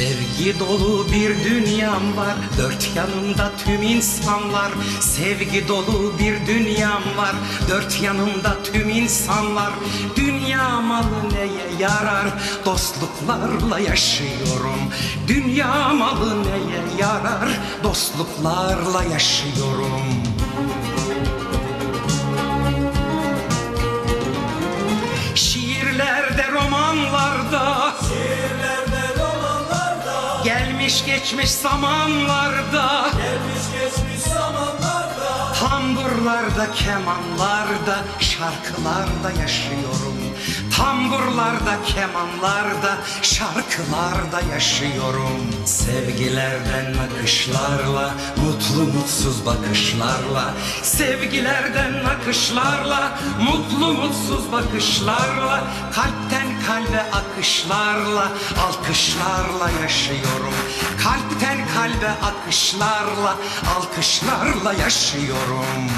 Sevgi dolu bir dünyam var. Dört yanımda tüm insanlar. Sevgi dolu bir dünyam var. Dört yanımda tüm insanlar. Dünya malı neye yarar? Dostluklarla yaşıyorum. Dünya malı neye yarar? Dostluklarla yaşıyorum. Şiirlerde, romanlarda Gelmiş geçmiş zamanlarda. Gelmiş geçmiş zamanlarda. Tamburlarda, kemanlarda, şarkılarda yaşıyorum Tamburlarda, kemanlarda, şarkılarda yaşıyorum. Sevgilerden akışlarla, mutlu mutsuz bakışlarla. Sevgilerden akışlarla, mutlu mutsuz bakışlarla. Kalpten kalbe akışlarla, alkışlarla yaşıyorum. Kalpten kalbe akışlarla, alkışlarla yaşıyorum